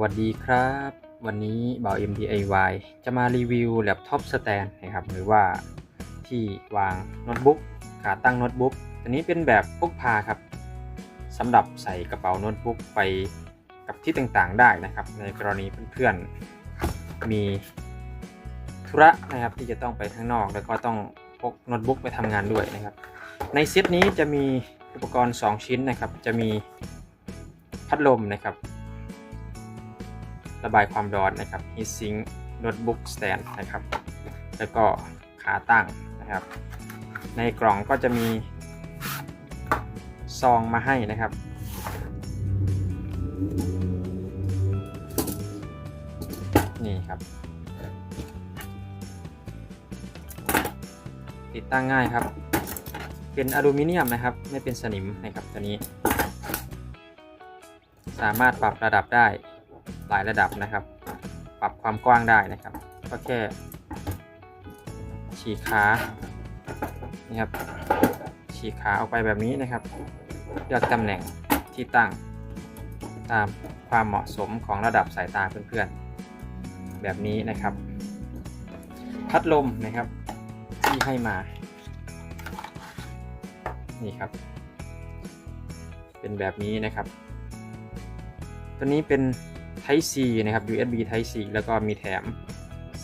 วัสดีครับ วันนี้บ่าว MDIY จะมารีวิวแล็ปท็อปสแตนนะครับหรือว่าที่วางโน้ตบุ๊กขาตั้งโน้ตบุ๊กตัวนี้เป็นแบบพกพาครับสำหรับใส่กระเป๋าโน้ตบุ๊กไปกับที่ต่างๆได้นะครับ ในกรณีเพื่อนๆมีธุระนะครับที่จะต้องไปข้างนอก แล้วก็ต้องพกโน้ตบุ๊กไปทำงานด้วยนะครับ ในเซตนี้จะมีอุปกรณ์ 2 ชิ้นนะครับ จะมีพัดลมนะครับ ระบายความร้อนนะครับ heat sink notebook stand นะครับ แล้วก็ขาตั้งนะครับ ในกล่องก็จะมีซองมาให้นะครับ นี่ครับ ติดตั้งง่ายครับ เป็นอลูมิเนียมนะครับ ไม่เป็นสนิมนะครับตัวนี้ สามารถปรับระดับได้ หลายระดับนะครับปรับความกว้างได้นะครับ ก็แค่ฉีกขานี่ครับฉีกขาออกไปแบบนี้นะครับเลือกตำแหน่งที่ตั้งตามความเหมาะสมของระดับสายตาเพื่อนๆ แบบนี้นะครับ พัดลมนะครับที่ให้มา นี่ครับ เป็นแบบนี้นะครับ ตัวนี้เป็น Type C นะครับ USB Type C แล้วก็มีแถม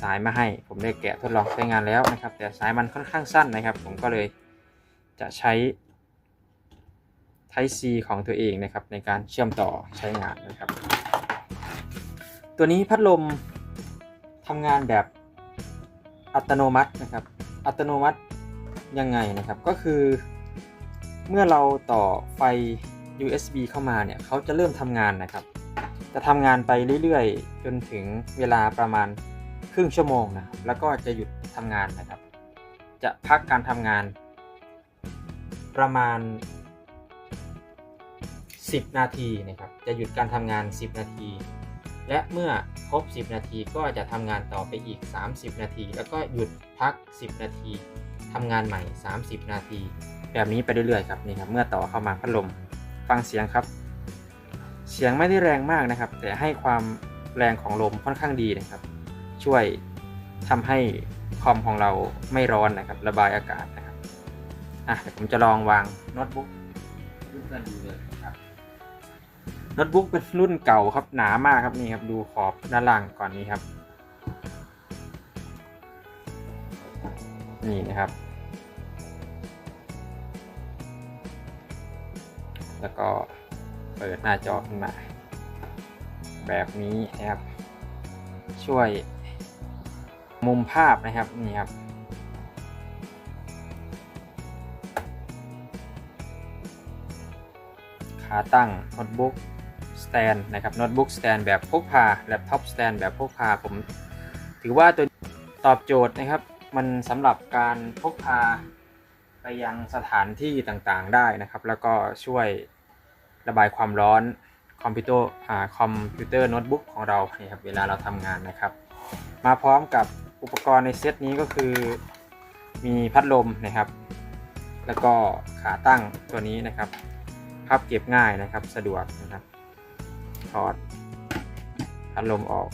สายมาให้ ผมได้แกะทดลองใช้งานแล้วนะครับ แต่สายมันค่อนข้างสั้นนะครับ ผมก็เลยจะใช้ Type C ของตัวเองนะครับ ในการเชื่อมต่อใช้งานนะครับ ตัวนี้พัดลมทำงานแบบอัตโนมัตินะครับ อัตโนมัติยังไงนะครับ ก็คือเมื่อเราต่อไฟ USB เข้ามาเนี่ย เขาจะเริ่มทำงานนะครับ จะทำงานไปเรื่อยๆ จนถึงเวลาประมาณครึ่งชั่วโมงนะครับ แล้วก็จะหยุดทำงานนะครับ จะพักการทำงาน ประมาณ 10 นาทีนะครับ จะหยุดการทำงาน 10 นาที และเมื่อครบ 10 นาทีก็จะทำงานต่อไปอีก 30 นาที แล้วก็หยุดพัก 10 นาทีทำงานใหม่ 30 นาที แบบนี้ไปเรื่อยๆครับนี่ครับ เมื่อต่อเข้ามาพัดลมฟังเสียงครับ เสียงไม่ได้แรงมากนะครับ แต่ให้ความแรงของลมค่อนข้างดีนะครับ ช่วยทำให้คอมของเราไม่ร้อนนะครับ ระบายอากาศนะครับอะเดี๋ยวผมจะลองวางโน้ตบุ๊กให้เพื่อนๆดูเลยครับโน้ตบุ๊กเป็นรุ่นเก่าครับหนามากครับนี่ครับดูขอบด้านล่างก่อนนี้ครับ นี่นะครับ แล้วก็ เปิดหน้าจอขึ้นมา แบบนี้นะครับ ช่วยมุมภาพนะครับนี่ครับขาตั้งโน้ตบุ๊กสแตนนะครับโน้ตบุ๊กสแตนแบบพกพาแล็ปท็อปสแตนแบบพกพาผม ถือว่าตัวตอบโจทย์นะครับ มันสำหรับการพกพาไปยังสถานที่ต่างๆได้นะครับ แล้วก็ช่วย ระบายความร้อนคอมพิวเตอร์คอมพิวเตอร์โน้ตบุ๊กของเราเนี่ยครับเวลาเราทำงานนะครับ มาพร้อมกับอุปกรณ์ในเซตนี้ก็คือ มีพัดลมนะครับ แล้วก็ขาตั้งตัวนี้นะครับพับเก็บง่ายนะครับสะดวกนะครับถอดพัดลมออก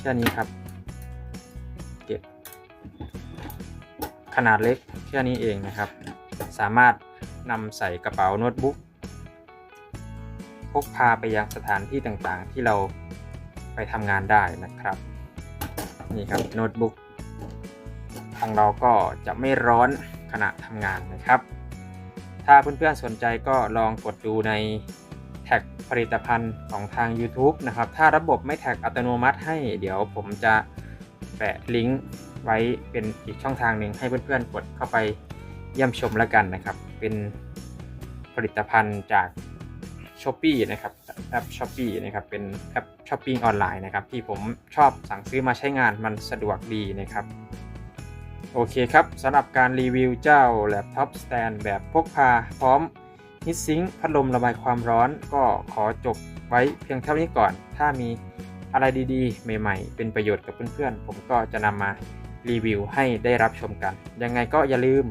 แค่นี้ครับเก็บขนาดเล็กแค่นี้เองนะครับ สามารถนำใส่กระเป๋าโน้ตบุ๊ก พกพาไปยังสถานที่ต่างๆ ที่เราไปทำงานได้นะครับ นี่ครับโน้ตบุ๊กทางเราก็จะไม่ร้อนขณะทำงานนะครับ ถ้าเพื่อนๆสนใจก็ลองกดดูในแท็กผลิตภัณฑ์ของทาง YouTube นะครับ ถ้าระบบไม่แท็กอัตโนมัติให้ เดี๋ยวผมจะแปะลิงก์ไว้เป็นอีกช่องทางหนึ่งให้เพื่อนๆกดเข้าไปเยี่ยมชมแล้วกันนะครับ เป็นผลิตภัณฑ์จาก s h อ p e e นะครับแอป s h อ p e e นะครับเป็นแอปช้อปปิ้งออนไลน์นะครับที่ผมชอบสั่งซื้อมาใช้งานมันสะดวกดีนะครับโอเคครับสำหรับการรีวิวเจ้าแล็ปท็อปสแตนแบบพกพาพร้อมฮิตซิงพัดลมระบายความร้อนก็ขอจบไว้เพียงเท่านี้ก่อน ถ้ามีอะไรดีๆ ใหม่ๆ เป็นประโยชน์กับเพื่อนๆ ผมก็จะนำมารีวิวให้ได้รับชมกัน ยังไงก็อย่าลืม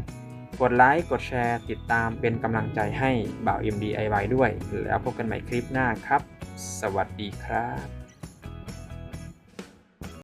กดไลค์ กดแชร์ ติดตามเป็นกำลังใจให้บ่าว MDIY ด้วย แล้วพบกันใหม่คลิปหน้าครับ สวัสดีครับ